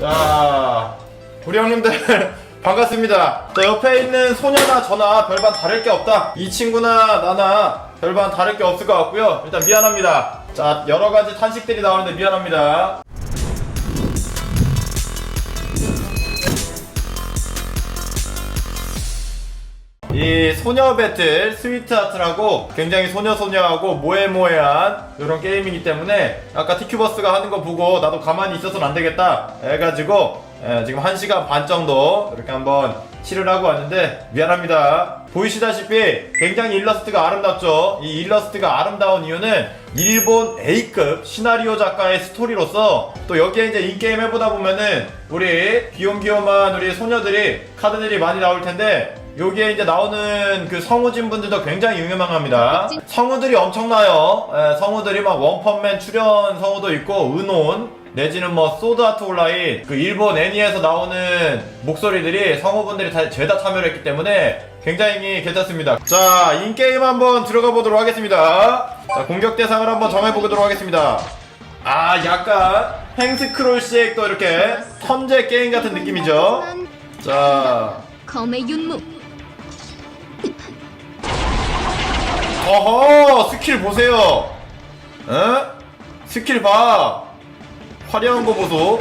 자, 우리 형님들 반갑습니다. 자, 옆에 있는 소녀나 저나 별반 다를 게 없다. 이 친구나 나나 별반 다를 게 없을 것 같고요. 일단 미안합니다. 자, 여러 가지 탄식들이 나오는데 미안합니다. 이 소녀 배틀 스위트 하트라고 굉장히 소녀소녀하고 모해모해한 이런 게임이기 때문에 아까 티큐버스가 하는 거 보고 나도 가만히 있어서는 안 되겠다 해가지고 예, 지금 1시간 반 정도 이렇게 한번 칠을 하고 왔는데 미안합니다. 보이시다시피 굉장히 일러스트가 아름답죠? 이 일러스트가 아름다운 이유는 일본 A급 시나리오 작가의 스토리로서 또 여기에 이제 인게임 해보다 보면은 우리 귀염귀염한 우리 소녀들이 카드들이 많이 나올 텐데 여기에 이제 나오는 그 성우진 분들도 굉장히 유명합니다. 성우들이 엄청나요. 예, 성우들이 막 원펀맨 출연 성우도 있고 은혼 내지는 뭐 소드 아트 온라인 그 일본 애니에서 나오는 목소리들이 성우분들이 다 죄다 참여를 했기 때문에 굉장히 괜찮습니다. 자, 인게임 한번 들어가 보도록 하겠습니다. 자, 공격 대상을 한번 정해 보도록 하겠습니다. 아, 약간 횡스크롤식 또 이렇게 턴제 게임 같은 느낌이죠. 자, 검의 윤무 어허 스킬 보세요. 에? 스킬 봐. 화려한 거 보소.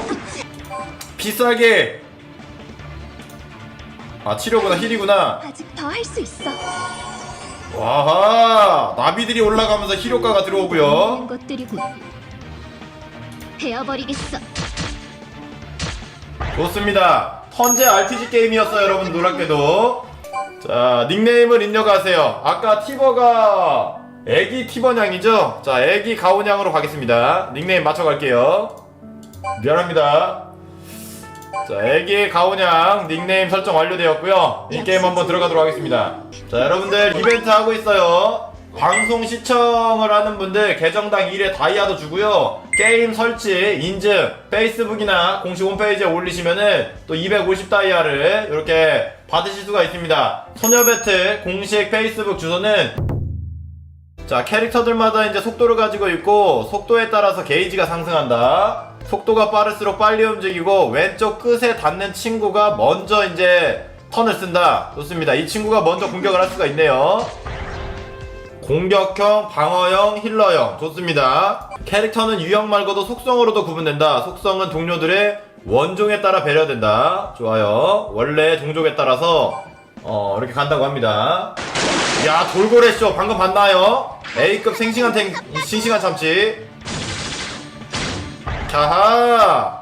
비싸게. 아 치료구나 힐이구나. 아직 더 할 수 있어. 와하 나비들이 올라가면서 힐 효과가 들어오고요. 베어버리겠어. 좋습니다. 턴제 RPG 게임이었어요 여러분 놀랍게도 자 닉네임을 입력하세요. 아까 티버가 애기 티버냥이죠? 자 애기 가오냥으로 가겠습니다. 닉네임 맞춰갈게요. 미안합니다. 자 애기 가오냥 닉네임 설정 완료되었고요. 이 게임 한번 들어가도록 하겠습니다. 자 여러분들 이벤트 하고 있어요 방송 시청을 하는 분들 계정당 1회 다이아도 주고요. 게임 설치 인증 페이스북이나 공식 홈페이지에 올리시면은 또 250 다이아를 이렇게 받으실 수가 있습니다. 소녀 배틀 공식 페이스북 주소는 자 캐릭터들마다 이제 속도를 가지고 있고 속도에 따라서 게이지가 상승한다. 속도가 빠를수록 빨리 움직이고 왼쪽 끝에 닿는 친구가 먼저 이제 턴을 쓴다. 좋습니다. 이 친구가 먼저 공격을 할 수가 있네요 공격형, 방어형, 힐러형. 좋습니다. 캐릭터는 유형 말고도 속성으로도 구분된다. 속성은 동료들의 원종에 따라 배려된다. 좋아요. 원래 종족에 따라서 어 이렇게 간다고 합니다. 야 돌고래 쇼. 방금 봤나요? A급 생싱한 탱 싱싱한 참치. 자하!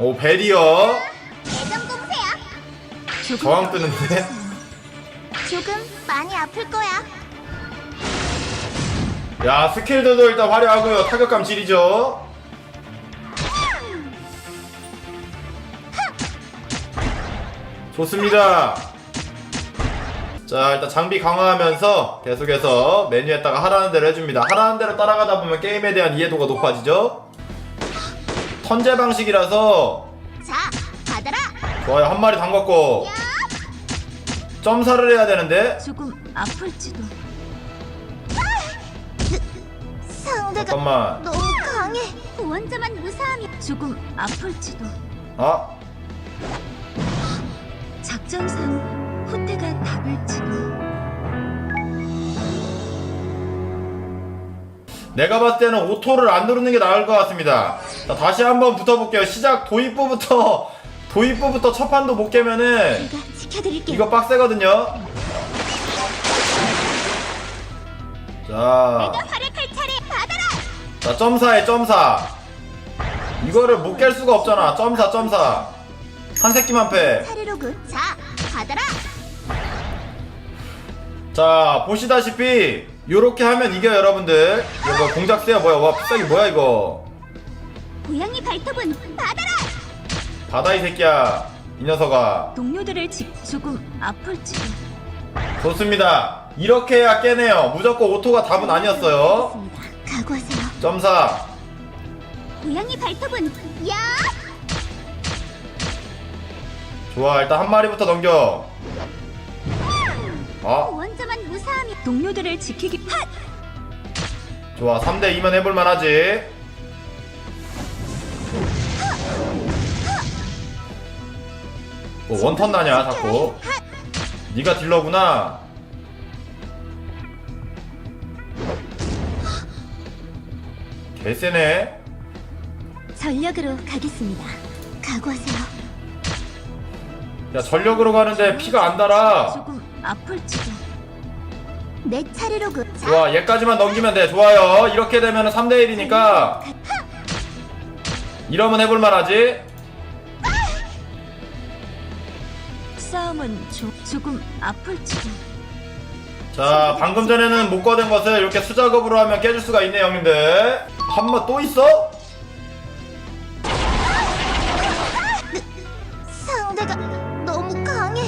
오 베리어. 조금 저항 더 뜨는데 조금 많이 아플 거야. 야 스킬들도 일단 화려하고요. 타격감 지리죠. 좋습니다. 자 일단 장비 강화하면서 계속해서 메뉴에다가 하라는 대로 해줍니다. 하라는 대로 따라가다 보면 게임에 대한 이해도가 높아지죠? 턴제 방식이라서 자 받아라. 좋아요. 한 마리 담갔고 점사를 해야 되는데. 조금 아플지도. 상대가 잠깐만. 너무 강해. 원자만 무사함이 조금 아플지도. 아. 작전상 후퇴가 답을지도 내가 봤을 때는 오토를 안 누르는 게 나을 것 같습니다. 자, 다시 한번 붙어볼게요. 시작 도입부부터 도입부부터 첫 판도 못 깨면은 제가 지켜드릴게요 이거 빡세거든요. 자, 활약할 차례 받아라 자 점사에 점사. 이거를 못 깰 수가 없잖아. 점사 점사. 한 새끼만 패. 자 받아라 자 보시다시피 요렇게 하면 이겨 여러분들. 이거 뭐 공작새야 뭐야? 와 비싸기 뭐야 이거? 고양이 발톱은 받아라 바다 이 새끼야. 이 녀석아. 동료들을 지 조금 아플지도 좋습니다. 이렇게 해야 깨네요. 무조건 오토가 답은 아니었어요. 각오하세요 점사. 고양이 발톱은 야 좋아, 일단 한 마리부터 넘겨. 아, 원자만 무사함이 동료들을 지키기 핫 좋아. 3대 2면 해볼만 하지. 뭐 원턴 나냐 자꾸 네가 딜러구나 개쎄네 전력으로 가겠습니다. 각오하세요. 야 전력으로 가는데 피가 안 달아 조금 아플지도. 내 차례로 그. 자, 좋아 얘까지만 넘기면 돼 좋아요 이렇게 되면 3대1이니까 이러면 해볼만 하지 싸움은 조, 조금 아플지도. 자 방금 전에는 못 거둔 것을 이렇게 수작업으로 하면 깨줄 수가 있네 형님들 한번또 있어? 상대가 너무 강해.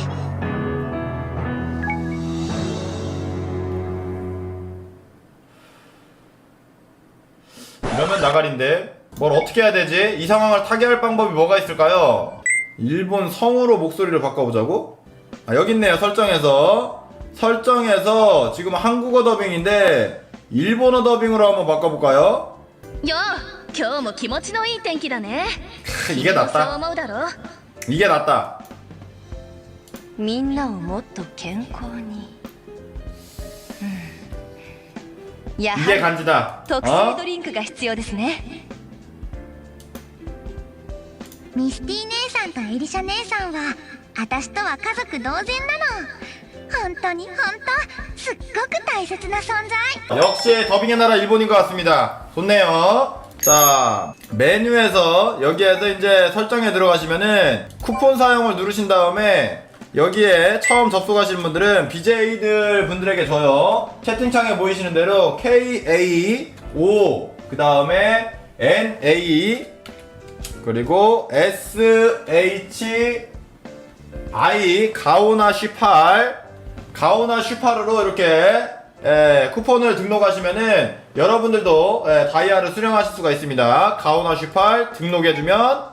이러면 나가린데 뭘 어떻게 해야 되지? 이 상황을 타개할 방법이 뭐가 있을까요? 일본 성으로 목소리를 바꿔보자고? 아 여기 있네요 설정에서 설정에서 지금 한국어 더빙인데 일본어 더빙으로 한번 바꿔볼까요? よ今日も気持ちのいい天気だね 이게 そう 낫다 思うだろ 이게 낫다 みんなをもっと健康にうんやは 이게 り 간지다 特 어? 製ドリンクが必要ですね ミスティ姉さんとエリシャ姉さんは私とは家族同然なの本当に本当すっごく大切な存在 역시 더빙의 나라 일본인 것 같습니다. 좋네요. 자, 메뉴에서 여기에서 이제 설정에 들어가시면은 쿠폰 사용을 누르신 다음에 여기에 처음 접속하시는 분들은 BJ들 분들에게 줘요. 채팅창에 보이시는 대로 KA5 그 다음에 NA 그리고 SH I 가오나 18 가오나 18으로 이렇게 예, 쿠폰을 등록하시면은 여러분들도 예, 다이아를 수령하실 수가 있습니다. 가오나 18 등록해주면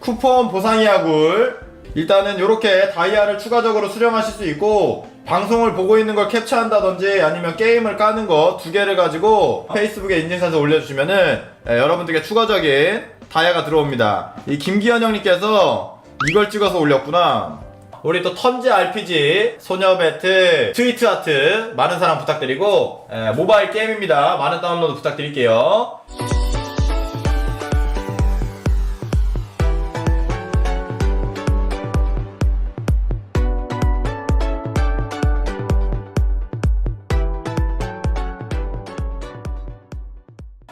쿠폰 보상이 야굴 일단은 이렇게 다이아를 추가적으로 수령하실 수 있고 방송을 보고 있는 걸 캡처한다든지 아니면 게임을 까는 거 두 개를 가지고 페이스북에 인증사서 올려주시면은 예, 여러분들께 추가적인 다이아가 들어옵니다. 이 김기현 형님께서 이걸 찍어서 올렸구나. 우리 또 턴제 RPG 소녀 배틀 트위트 아트 많은 사랑 부탁드리고 예, 모바일 게임입니다. 많은 다운로드 부탁드릴게요.